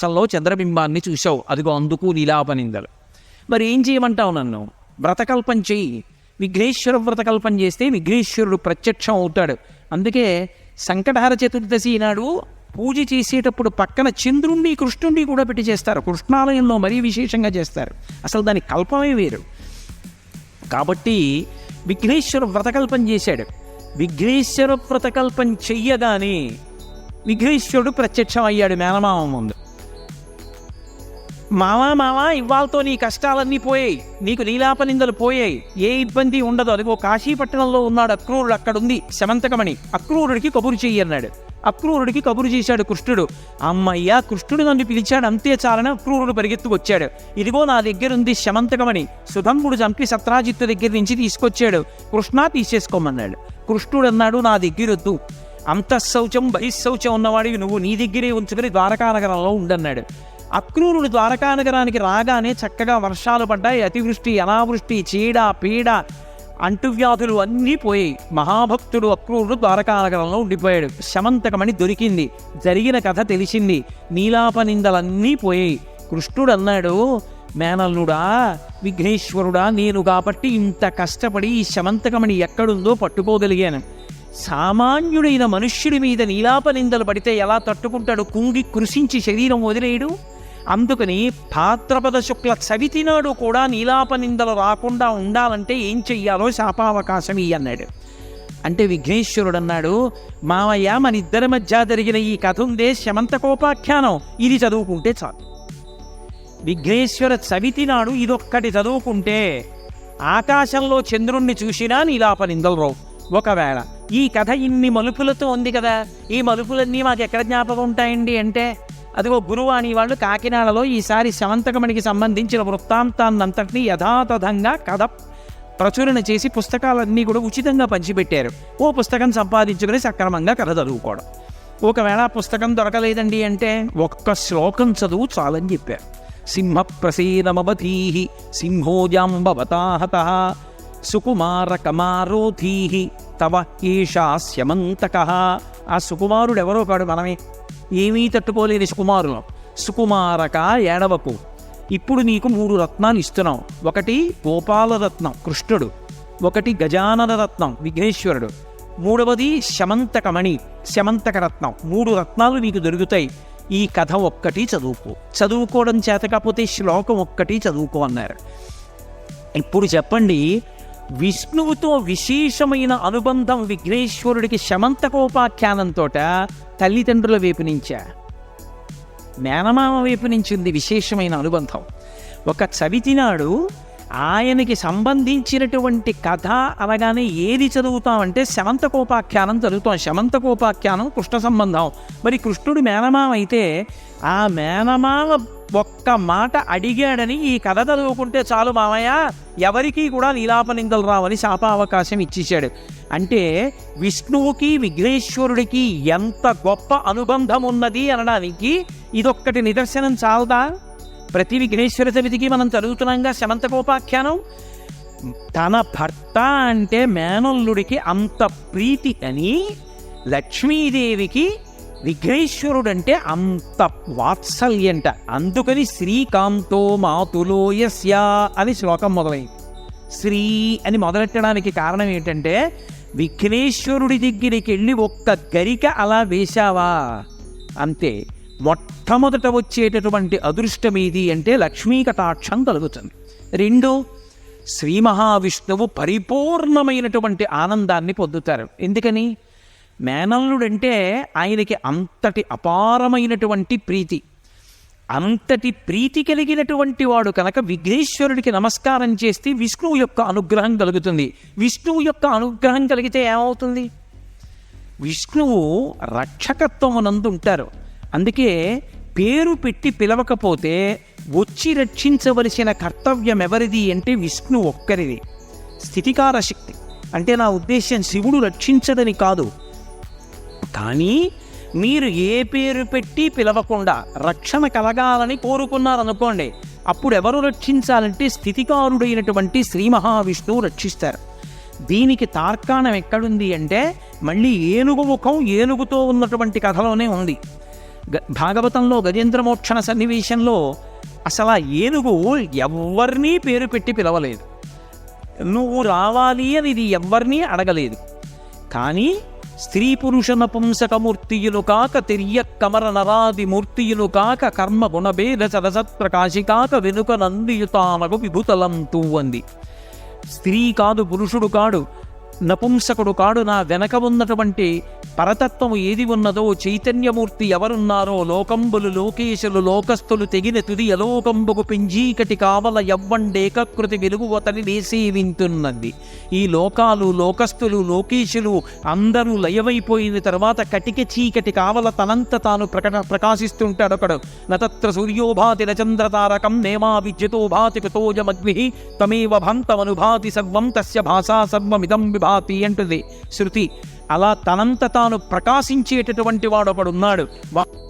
వత్సంలో చంద్రబింబాన్ని చూసావు అదిగో అందుకు నీలాపనిందలు. మరి ఏం చేయమంటావు నన్ను? వ్రతకల్పం చెయ్యి. విఘ్నేశ్వర వ్రతకల్పం చేస్తే విఘ్నేశ్వరుడు ప్రత్యక్షం అవుతాడు. అందుకే సంకటహార చతుర్దశి నాడు పూజ చేసేటప్పుడు పక్కన చంద్రుణ్ణి కృష్ణుణ్ణి కూడా పెట్టి చేస్తారు. కృష్ణాలయంలో మరీ విశేషంగా చేస్తారు. అసలు దాని కల్పమే వేరు. కాబట్టి విఘ్నేశ్వర వ్రతకల్పం చేశాడు. విఘ్నేశ్వర వ్రతకల్పం చెయ్యగానే విఘ్నేశ్వరుడు ప్రత్యక్షం అయ్యాడు మేనమామ ముందు. మావా మావా ఇవాళతో నీ కష్టాలన్నీ పోయాయి. నీకు లీలాపనిందలు పోయాయి. ఏ ఇబ్బంది ఉండదు. అదిగో కాశీపట్టణంలో ఉన్నాడు అక్రూరుడు అక్కడుంది. శమంతకమణి. అక్రూరుడికి కబురు చెయ్యి అన్నాడు. అక్రూరుడికి కబురు చేశాడు కృష్ణుడు. అమ్మయ్యా కృష్ణుడు నన్ను పిలిచాడు. అంతే చాలని అక్రూరుడు పరిగెత్తుకొచ్చాడు. ఇదిగో నా దగ్గర ఉంది శమంతకమణి. సుధంబుడు చంపి సత్రాజిత్తు దగ్గర నుంచి తీసుకొచ్చాడు. కృష్ణ తీసేసుకోమన్నాడు. కృష్ణుడు అన్నాడు నా దగ్గరొద్దు. అంతఃశౌచం బహిశౌచం ఉన్నవాడివి నువ్వు నీ దగ్గరే ఉంచుకుని ద్వారకా నగరంలో ఉండన్నాడు. అక్రూరుడు ద్వారకానగరానికి రాగానే చక్కగా వర్షాలు పడ్డాయి. అతివృష్టి అనావృష్టి చీడ పీడ అంటువ్యాధులు అన్నీ పోయాయి. మహాభక్తుడు అక్రూరుడు ద్వారకానగరంలో ఉండిపోయాడు. శమంతకమణి దొరికింది. జరిగిన కథ తెలిసింది. నీలాపనిందలన్నీ పోయాయి. కృష్ణుడు అన్నాడు మేనల్లుడా విఘ్నేశ్వరుడా నేను కాబట్టి ఇంత కష్టపడి ఈ శమంతకమణి ఎక్కడుందో పట్టుకోగలిగాను. సామాన్యుడైన మనుష్యుడి మీద నీలాపనిందలు పడితే ఎలా తట్టుకుంటాడు? కుంగి కృషించి శరీరం వదిలేయడు? అందుకని భాద్రపద శుక్ల చవితి నాడు కూడా నీలాపనిందలు రాకుండా ఉండాలంటే ఏం చెయ్యాలో శాపావకాశం అన్నాడు. అంటే విఘ్నేశ్వరుడు అన్నాడు మావయ్య మన ఇద్దరి మధ్య జరిగిన ఈ కథ ఉందే శమంతకోపాఖ్యానం. ఇది చదువుకుంటే చాలు. విఘ్నేశ్వర చవితి నాడు ఇదొక్కటి చదువుకుంటే ఆకాశంలో చంద్రుణ్ణి చూసినా నీలాప నిందలు రావు. ఒకవేళ ఈ కథ ఇన్ని మలుపులతో ఉంది కదా ఈ మలుపులన్నీ మాకు ఎక్కడ జ్ఞాపకం ఉంటాయండి అంటే అదిగో గురువాణి వాళ్ళు కాకినాడలో ఈసారి శవంతకమణికి సంబంధించిన వృత్తాంతాన్నంతటినీ యథాతథంగా కథ ప్రచురణ చేసి పుస్తకాలన్నీ కూడా ఉచితంగా పంచిపెట్టారు. ఓ పుస్తకం సంపాదించుకుని సక్రమంగా కథ చదువుకోవడం. ఒకవేళ పుస్తకం దొరకలేదండి అంటే ఒక్క శ్లోకం చదువు చాలని చెప్పారు. సింహ ప్రసీనమవధీ సింహోజాంబవతాహత సుకుమార కమారోధీ తవ ఈశాస్యమంతక ఆ సుకుమారుడు ఎవరో కాడు మనమే. ఏమీ తట్టుకోలేని సుకుమారులం. సుకుమారక ఏడవకు. ఇప్పుడు నీకు మూడు రత్నాలు ఇస్తున్నాం. ఒకటి గోపాలరత్నం కృష్ణుడు. ఒకటి గజానన రత్నం విఘ్నేశ్వరుడు. మూడవది శమంతకమణి శమంతక రత్నం మూడు రత్నాలు నీకు దొరుకుతాయి. ఈ కథ ఒక్కటి చదువుకో. చదువుకోవడం చేత కాకపోతే శ్లోకం ఒక్కటి చదువుకో అన్నారు. ఇప్పుడు చెప్పండి విష్ణువుతో విశేషమైన అనుబంధం విఘ్నేశ్వరుడికి శమంతకోపాఖ్యానంతో తల్లిదండ్రుల వైపు నుంచా? మేనమామ వైపు నుంచింది విశేషమైన అనుబంధం. ఒక చవితి నాడు ఆయనకి సంబంధించినటువంటి కథ అనగానే ఏది చదువుతామంటే శమంతకోపాఖ్యానం చదువుతాం శమంతకోపాఖ్యానం కృష్ణ సంబంధం. మరి కృష్ణుడు మేనమామ అయితే ఆ మేనమామ ఒక్క మాట అడిగాడని ఈ కథ చదువుకుంటే చాలు మామయ్య ఎవరికీ కూడా నీలాపనిందలు రావని శాపావకాశం ఇచ్చేశాడు. అంటే విష్ణువుకి విఘ్నేశ్వరుడికి ఎంత గొప్ప అనుబంధం ఉన్నది అనడానికి ఇదొక్కటి నిదర్శనం చాలదా? ప్రతి విఘ్నేశ్వర విధికి మనం చదువుతున్నాంగా శమంతకోపాఖ్యానం. తన భర్త అంటే మేనల్లుడికి అంత ప్రీతి అని లక్ష్మీదేవికి విఘ్నేశ్వరుడంటే అంత వాత్సల్యంట. అందుకని శ్రీకాంతో మాతులో యస్య అని శ్లోకం మొదలైంది. శ్రీ అని మొదలెట్టడానికి కారణం ఏంటంటే విఘ్నేశ్వరుడి దగ్గరికి వెళ్ళి ఒక్క గరిక అలా వేశావా? అంతే. మొట్టమొదట వచ్చేటటువంటి అదృష్టం ఏది అంటే లక్ష్మీ కటాక్షం కలుగుతుంది. రెండు శ్రీ మహావిష్ణువు పరిపూర్ణమైనటువంటి ఆనందాన్ని పొందుతారు. ఎందుకని? మేనల్లుడంటే ఆయనకి అంతటి అపారమైనటువంటి ప్రీతి. అంతటి ప్రీతి కలిగినటువంటి వాడు కనుక విఘ్నేశ్వరుడికి నమస్కారం చేస్తే విష్ణువు యొక్క అనుగ్రహం కలుగుతుంది. విష్ణువు యొక్క అనుగ్రహం కలిగితే ఏమవుతుంది? విష్ణువు రక్షకత్వమునందు ఉంటారు అందుకే పేరు పెట్టి పిలవకపోతే వచ్చి రక్షించవలసిన కర్తవ్యం ఎవరిది అంటే విష్ణు ఒక్కరిది. స్థితికార శక్తి. అంటే నా ఉద్దేశం శివుడు రక్షించడని కాదు. కానీ మీరు ఏ పేరు పెట్టి పిలవకుండా రక్షణ కలగాలని కోరుకున్నారనుకోండి అప్పుడు ఎవరు రక్షించాలంటే స్థితికారుడైనటువంటి శ్రీ మహావిష్ణువు రక్షిస్తారు. దీనికి తార్కాణం ఎక్కడుంది అంటే మళ్ళీ ఏనుగు ముఖం ఏనుగుతో ఉన్నటువంటి కథలోనే ఉంది. భాగవతంలో గజేంద్రమోక్షణ సన్నివేశంలో అసలు ఆ ఏనుగు ఎవరినీ పేరు పెట్టి పిలవలేదు. నువ్వు రావాలి అని ఇది ఎవ్వరినీ అడగలేదు. కానీ స్త్రీ పురుష నపుంసకమూర్తియులు కాక తిర్య కమర నరాది మూర్తియులు కాక కర్మ గుణభేద సరసత్ప్రకాశి కాక వెనుక నందియుతానకు విభుతలంతూ అంది. స్త్రీ కాదు పురుషుడు కాడు నపుంసకుడు కాడు నా వెనక ఉన్నటువంటి పరతత్వము ఏది ఉన్నదో చైతన్యమూర్తి ఎవరున్నారో లోకంబులు లోకేశులు లోకస్థులు తెగిన తుది అలోకంబుకు పింజీకటి కావల ఎవ్వండేకృతి లేసి వేసేవింతున్నది ఈ లోకాలు లోకస్థులు లోకేశులు అందరూ లయమైపోయిన తర్వాత కటిక చీకటి కావల తనంత తాను ప్రకట ప్రకాశిస్తుంటాడు ఒకడు. నతత్ర సూర్యోభాతి నచంద్రతారకం నేమా విద్యుతో భాతి కుతోజమగ్ని తమేవ భంతమనుభాతి సర్వం తస్య భాషా సర్వమిదం విభాతి అంటుంది. శృతి అలా తనంత తాను ప్రకాశించేటటువంటి వాడు ఒకడున్నాడు వా-